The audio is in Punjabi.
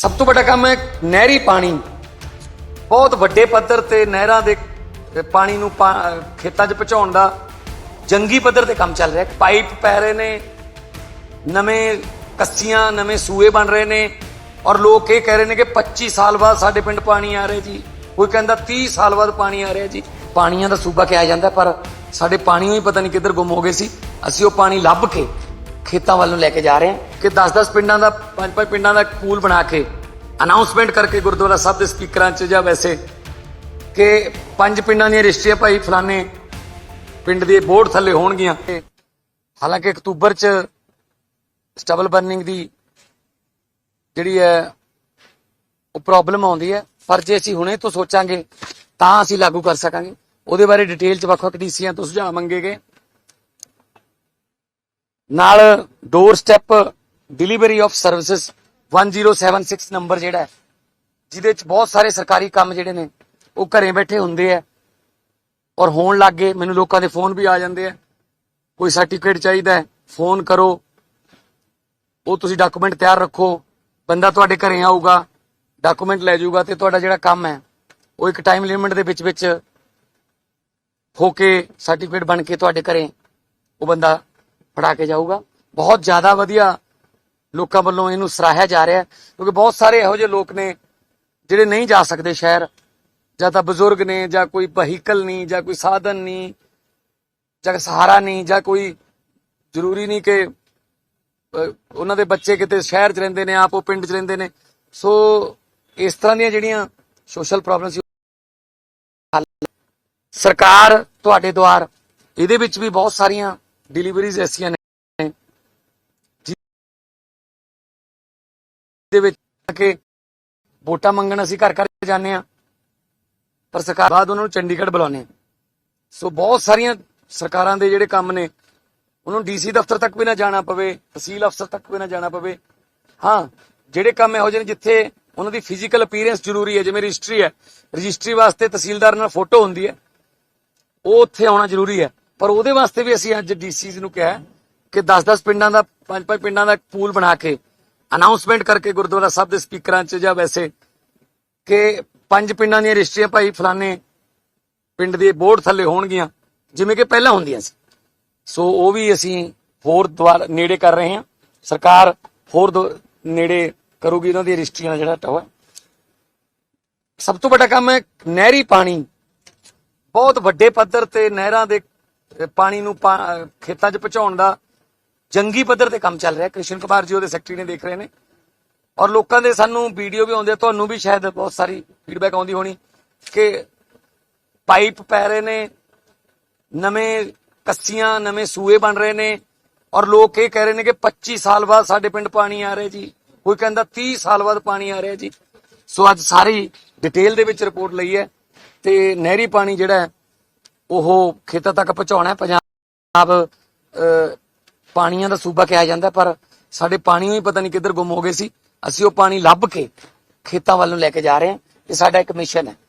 ਸਭ ਤੋਂ ਵੱਡਾ ਕੰਮ ਹੈ ਨਹਿਰੀ ਪਾਣੀ। ਬਹੁਤ ਵੱਡੇ ਪੱਧਰ ਤੇ ਨਹਿਰਾਂ ਦੇ ਪਾਣੀ ਨੂੰ ਪਾ- ਖੇਤਾਂ 'ਚ ਪਹੁੰਚਾਉਣ ਦਾ ਜੰਗੀ ਪੱਧਰ ਤੇ ਕੰਮ ਚੱਲ ਰਿਹਾ। ਪਾਈਪ ਪੈ ਰਹੇ ਨੇ, ਨਵੇਂ ਕੱਸੀਆਂ, ਨਵੇਂ ਸੂਏ ਬਣ ਰਹੇ ਨੇ ਔਰ ਲੋਕ ਇਹ ਕਹਿ ਰਹੇ ਨੇ ਕਿ 25 ਸਾਲ ਬਾਅਦ ਸਾਡੇ ਪਿੰਡ ਪਾਣੀ ਆ ਰਿਹਾ ਜੀ। ਕੋਈ ਕਹਿੰਦਾ 30 ਸਾਲ ਬਾਅਦ ਪਾਣੀ ਆ ਰਿਹਾ ਜੀ। ਪਾਣੀਆਂ ਦਾ ਸੂਬਾ ਕਿਹਾ ਜਾਂਦਾ ਪਰ ਸਾਡੇ ਪਾਣੀ ਹੀ ਪਤਾ ਨਹੀਂ ਕਿੱਧਰ ਗੁੰਮ ਹੋ ਗਏ ਸੀ। ਅਸੀਂ ਉਹ ਪਾਣੀ ਲੱਭ ਕੇ ਖੇਤਾਂ ਵੱਲ ਨੂੰ ਲੈ ਕੇ ਜਾ ਰਹੇ ਹਾਂ ਕਿ 10-10 ਪਿੰਡਾਂ ਦਾ 5-5 ਪਿੰਡਾਂ ਦਾ ਪੂਲ ਬਣਾ ਕੇ ਅਨਾਉਂਸਮੈਂਟ ਕਰਕੇ ਗੁਰਦੁਆਰਾ ਸਾਹਿਬ ਦੇ ਸਪੀਕਰਾਂ 'ਚ ਜਾਂ ਵੈਸੇ ਕਿ ਪੰਜ ਪਿੰਡਾਂ ਦੀਆਂ ਰਜਿਸਟਰੀਆਂ ਭਾਈ ਫਲਾਣੇ ਪਿੰਡ ਦੇ ਬੋਰਡ ਥੱਲੇ ਹੋਣਗੀਆਂ। ਹਾਲਾਂਕਿ ਅਕਤੂਬਰ 'ਚ ਸਟਬਲ ਬਰਨਿੰਗ ਦੀ ਜਿਹੜੀ ਹੈ, ਉਹ ਪ੍ਰੋਬਲਮ ਆਉਂਦੀ ਹੈ। ਪਰ ਜੇ ਅਸੀਂ ਹੁਣੇ ਤੋਂ ਸੋਚਾਂਗੇ, ਤਾਂ ਅਸੀਂ ਲਾਗੂ ਕਰ ਸਕਾਂਗੇ। ਉਹਦੇ ਬਾਰੇ ਡਿਟੇਲ 'ਚ ਵੱਖ-ਵੱਖ ਡੀਸੀਆਂ ਤੋਂ ਸੁਝਾਅ ਮੰਗੇ ਗਏ। ਨਾਲ door step delivery of services 1076 number ਜਿਹੜਾ ਜਿਹਦੇ 'ਚ ਬਹੁਤ ਸਾਰੇ ਸਰਕਾਰੀ ਕੰਮ ਜਿਹੜੇ ਨੇ, ਉਹ ਘਰੇ ਬੈਠੇ ਹੁੰਦੇ ਆ। ਔਰ ਹੋਣ ਲੱਗ ਗਏ, ਮੈਨੂੰ ਲੋਕਾਂ ਦੇ ਫੋਨ ਵੀ ਆ ਜਾਂਦੇ ਆ। ਕੋਈ ਸਰਟੀਫਿਕੇਟ ਚਾਹੀਦਾ ਹੈ ਫੋਨ ਕਰੋ। ਉਹ ਤੁਸੀਂ ਡਾਕੂਮੈਂਟ ਤਿਆਰ ਰੱਖੋ। ਬੰਦਾ ਤੁਹਾਡੇ ਘਰੇ ਆਊਗਾ ਡਾਕੂਮੈਂਟ ਲੈ ਜਾਊਗਾ ਤੇ ਤੁਹਾਡਾ ਜਿਹੜਾ ਕੰਮ ਹੈ, ਉਹ ਇੱਕ ਟਾਈਮ ਲਿਮਿਟ ਦੇ ਵਿੱਚ ਵਿੱਚ ਹੋ ਕੇ ਸਰਟੀਫਿਕੇਟ ਬਣ ਕੇ ਤੁਹਾਡੇ ਘਰੇ ਉਹ ਬੰਦਾ ਫੜਾ ਕੇ ਜਾਊਗਾ। ਬਹੁਤ ਜ਼ਿਆਦਾ ਵਧੀਆ ਲੋਕਾਂ ਵੱਲੋਂ ਇਹਨੂੰ ਸਰਾਹਿਆ ਜਾ ਰਿਹਾ ਕਿਉਂਕਿ ਬਹੁਤ ਸਾਰੇ ਇਹੋ ਜਿਹੇ ਲੋਕ ਨੇ ਜਿਹੜੇ ਨਹੀਂ ਜਾ ਸਕਦੇ ਸ਼ਹਿਰ। ਜਾਂ ਤਾਂ ਬਜ਼ੁਰਗ ਨੇ, ਜਾਂ ਕੋਈ ਵਹੀਕਲ ਨਹੀਂ, ਜਾਂ ਕੋਈ ਸਾਧਨ ਨਹੀਂ, ਜਾਂ ਸਹਾਰਾ ਨਹੀਂ, ਜਾਂ ਕੋਈ ਜ਼ਰੂਰੀ ਨਹੀਂ ਕਿ ਉਹਨਾਂ ਦੇ ਬੱਚੇ ਕਿਤੇ ਸ਼ਹਿਰ 'ਚ ਰਹਿੰਦੇ ਨੇ, ਆਪ ਉਹ ਪਿੰਡ 'ਚ ਰਹਿੰਦੇ ਨੇ। ਸੋ ਇਸ ਤਰ੍ਹਾਂ ਦੀਆਂ ਜਿਹੜੀਆਂ ਸੋਸ਼ਲ ਪ੍ਰੋਬਲਮਸ ਸਰਕਾਰ ਤੁਹਾਡੇ ਦੁਆਰ, ਇਹਦੇ ਵਿੱਚ ਵੀ ਬਹੁਤ ਸਾਰੀਆਂ ਡਿਲੀਵਰੀਜ਼ ਐਸੀਆਂ ਨੇ ਦੇ ਵਿੱਚ ਕਿ ਵੋਟਾਂ ਮੰਗਣ ਅਸੀਂ ਘਰ ਘਰ ਜਾਂਦੇ ਆ ਪਰ ਸਰਕਾਰ ਬਾਅਦ ਉਹਨਾਂ ਨੂੰ ਚੰਡੀਗੜ੍ਹ ਬੁਲਾਉਂਦੇ ਆ ਸੋ ਬਹੁਤ ਸਾਰੀਆਂ ਸਰਕਾਰਾਂ ਦੇ ਜਿਹੜੇ ਕੰਮ ਨੇ, ਉਹਨੂੰ ਡੀਸੀ ਦਫ਼ਤਰ ਤੱਕ ਵੀ ਨਾ ਜਾਣਾ ਪਵੇ, ਤਹਿਸੀਲ ਅਫਸਰ ਤੱਕ ਵੀ ਨਾ ਜਾਣਾ ਪਵੇ। ਹਾਂ, ਜਿਹੜੇ ਕੰਮ ਇਹੋ ਜਿਹੇ ਨੇ ਜਿੱਥੇ ਉਹਨਾਂ ਦੀ ਫਿਜ਼ੀਕਲ ਅਪੀਅਰੈਂਸ ਜ਼ਰੂਰੀ ਹੈ, ਜਿਵੇਂ ਰਜਿਸਟਰੀ ਹੈ, ਰਜਿਸਟਰੀ ਵਾਸਤੇ ਤਹਿਸੀਲਦਾਰ ਨਾਲ ਫੋਟੋ ਹੁੰਦੀ ਹੈ, ਉਹ ਉੱਥੇ ਆਉਣਾ ਜ਼ਰੂਰੀ ਹੈ। ਪਰ ਉਹਦੇ ਵਾਸਤੇ ਵੀ ਅਸੀਂ ਅੱਜ ਡੀਸੀਜ਼ ਨੂੰ ਕਿਹਾ ਕਿ 10-10 ਪਿੰਡਾਂ ਦਾ 5-5 ਪਿੰਡਾਂ ਦਾ ਇੱਕ ਪੂਲ ਬਣਾ ਕੇ ਅਨਾਉਂਸਮੈਂਟ ਕਰਕੇ ਗੁਰਦੁਆਰਾ ਸਾਹਿਬ ਦੇ ਸਪੀਕਰਾਂ 'ਚ ਜਾਂ ਵੈਸੇ ਕਿ ਪੰਜ ਪਿੰਡਾਂ ਦੀਆਂ ਰਜਿਸਟਰੀਆਂ ਭਾਈ ਫਲਾਣੇ ਪਿੰਡ ਦੇ ਬੋਰਡ ਥੱਲੇ ਹੋਣਗੀਆਂ, ਜਿਵੇਂ ਕਿ ਪਹਿਲਾਂ ਹੁੰਦੀਆਂ ਸੀ। ਸੋ ਉਹ ਵੀ ਅਸੀਂ ਹੋਰ ਦੁਆਰ ਨੇੜੇ ਕਰ ਰਹੇ ਹਾਂ। ਸਰਕਾਰ ਹੋਰ ਦੋ- ਨੇੜੇ ਕਰੂਗੀ ਉਹਨਾਂ ਦੀ ਰਜਿਸਟਰੀਆਂ ਦਾ ਜਿਹੜਾ ਟੋਆ ਸਭ ਤੋਂ ਵੱਡਾ ਕੰਮ ਹੈ ਨਹਿਰੀ ਪਾਣੀ। ਬਹੁਤ ਵੱਡੇ ਪੱਧਰ ਤੇ ਨਹਿਰਾਂ ਦੇ ਪਾਣੀ ਨੂੰ ਪਾ- ਖੇਤਾਂ 'ਚ ਪਹੁੰਚਾਉਣ ਦਾ ਜੰਗੀ ਪੱਧਰ ਤੇ ਕੰਮ ਚੱਲ ਰਿਹਾ। ਕ੍ਰਿਸ਼ਨ ਕੁਮਾਰ ਜੀ ਉਹਦੇ ਸੈਕਟਰੀ ਨੇ ਦੇਖ ਰਹੇ ਨੇ। ਔਰ ਲੋਕਾਂ ਦੇ ਸਾਨੂੰ ਵੀਡੀਓ ਵੀ ਆਉਂਦੇ ਆ, ਤੁਹਾਨੂੰ ਵੀ ਸ਼ਾਇਦ ਬਹੁਤ ਸਾਰੀ ਫੀਡਬੈਕ ਆਉਂਦੀ ਹੋਣੀ ਕਿ ਪਾਈਪ ਪੈ ਰਹੇ ਨੇ ਨਵੇਂ ਕੱਸੀਆਂ ਨਵੇਂ ਸੂਏ ਬਣ ਰਹੇ ਨੇ। ਔਰ ਲੋਕ ਇਹ ਕਹਿ ਰਹੇ ਨੇ ਕਿ 25 ਸਾਲ ਬਾਅਦ ਸਾਡੇ ਪਿੰਡ ਪਾਣੀ ਆ ਰਿਹਾ ਜੀ। ਕੋਈ ਕਹਿੰਦਾ 30 ਸਾਲ ਬਾਅਦ ਪਾਣੀ ਆ ਰਿਹਾ ਜੀ। ਸੋ ਅੱਜ ਸਾਰੀ ਡਿਟੇਲ ਦੇ ਵਿੱਚ ਰਿਪੋਰਟ ਲਈ ਹੈ ਤੇ ਨਹਿਰੀ ਪਾਣੀ ਜਿਹੜਾ ਹੈ, ਉਹ ਖੇਤਾਂ ਤੱਕ ਪਹੁੰਚਾਉਣਾ ਪੰਜਾਬ ਪਾਣੀਆਂ ਦਾ ਸੂਬਾ ਕਿਹਾ ਜਾਂਦਾ ਪਰ ਸਾਡੇ ਪਾਣੀ ਹੀ ਪਤਾ ਨਹੀਂ ਕਿੱਧਰ ਗੁੰਮ ਹੋ ਗਏ ਸੀ। ਅਸੀਂ ਉਹ ਪਾਣੀ ਲੱਭ ਕੇ ਖੇਤਾਂ ਵੱਲ ਨੂੰ ਲੈ ਕੇ ਜਾ ਰਹੇ ਹਾਂ। ਇਹ ਸਾਡਾ ਇੱਕ ਮਿਸ਼ਨ ਹੈ।